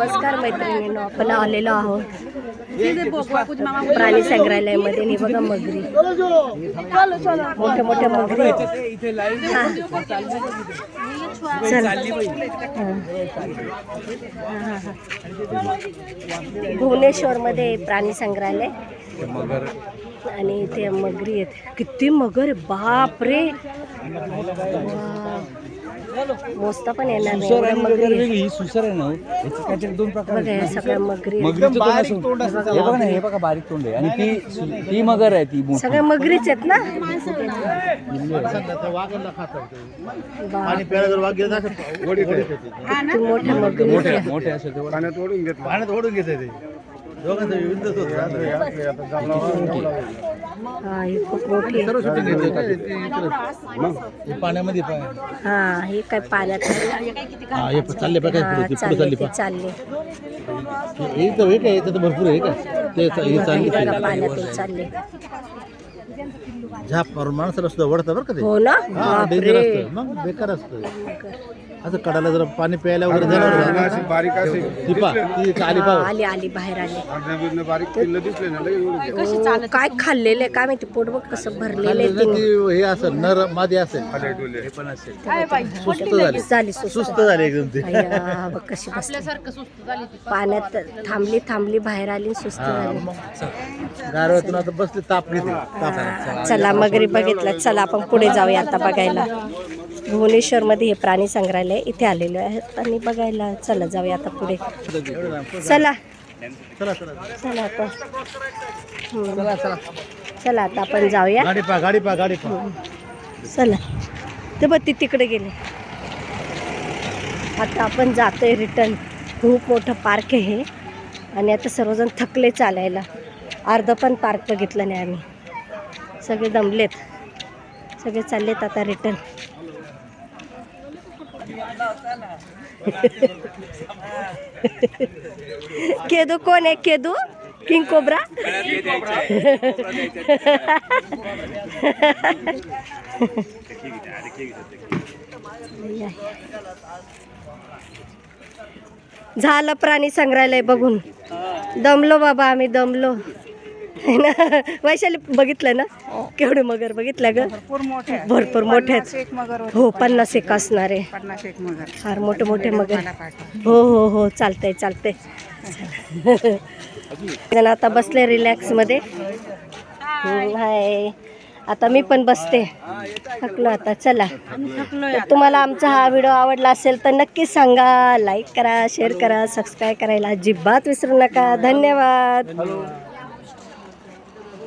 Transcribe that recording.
नमस्कार मैत्रिणींनो आपण आलेलो आहोत प्राणी संग्रहालयामध्ये हे बघा मगरी. मोठ्या मोठ्या मगरी. आहेत. भुवनेश्वर मध्ये प्राणी संग्रहालय. आणि इथे मगरी आहेत. किती मगर बाप रे मोजता पण येणार नाही. मगरी. ही सुसर आहे ना हो. याचे काहीतरी दोन प्रकार बघा आहेत. या सगळ्या मगरी. मगरीचं तोंड असं- हे बघा ना हे बघा बारीक तोंड आहे. आणि ती सु- ती मगर आहे ती मोठी. सगळ्या मगरीच आहेत ना? बाप, किती मोठ्या मगरी मोठे आहेत. मोठे असेल पाण्यात ओढून घेतलं पाण्यात ओढून घेते ते. दोघांचं युद्धच होतं हा ही खूप मोठी आहे. हे पाण्यामध्ये पाय हा ही काय. हा हे चालले पाय हा पुढे चालले चालली ते पाय चालले हे तर हे काय याचं तर भरपूर आहे का ते चा- हे चालली बघा पाण्यातून चालले. झाप मारून माणसाला सुद्धा वडतं बरं का ते? हो ना? हा डेंजर बापरे असतं. मग बेकार असतं. असं कडाला जर पाणी प्यायला वगैरे झालं अशी बारीक असे ती पा ती आली पाव आली आली बाहेर आली. अर्ध्या बारीक पिल्लं दिसले ना लगेच ओढून घेतलं. हो, काय खाल्लेलं काय माहिती? पोट बघ कसं भरलेलं आहे खाल्लं ना तिने की हे असेल नर मादी असेल. खाली डोले. सुस्त झाली. झाली सुस्त. सुस्त झाली एकदम ते. अय्या, बघ कशी बसली. पाण्यात थांबली थांबली बाहेर आली सुस्त झाली. गारव्यातून आता बसले ताप घेते. ताप चला मगरी बघितलं. चला आपण पुढे जाऊया आता बघायला. भुवनेश्वर मध्ये हे प्राणी संग्रहालय इथे आलेलो आहे आणि बघायला चला जाऊया आता पुढे. चला. चला चला चला आता. चला आता आपण जाऊया. गाडी पा गाडी पा गाडी पा चला. ते बघ ती तिकडे गेले. आता आपण जातोय रिटर्न. खूप मोठं पार्क आहे हे. आणि आता सर्वजण थकले चालायला. अर्ध पण पार्क बघितलं नाही आम्ही. सगळे दमलेत. सगळे चाललेत आता रिटर्न केदू कोण आहे केदू? किंग कोब्रा झालं प्राणी संग्रहालय बघून. दमलो बाबा आम्ही दमलो. ना वैशाली बघितलं ना? केवढे मगर बघितलं ग? भरपूर मोठे आहेत हो पन्नास एक असणार आहे. पन्नास एक मगर. फार मोठे मोठे मगर. मला पाठवा. हो हो हो चालतंय चालतंय. जण आता बसले रिलॅक्समध्ये. हम्म, हाय. आता मी पण बसते. थकलो आता चला. तर तुम्हाला आमचा हा व्हिडिओ आवडला असेल तर नक्की सांगा. लाईक करा शेअर करा सबस्क्राईब करायला अजिबात विसरू नका. धन्यवाद.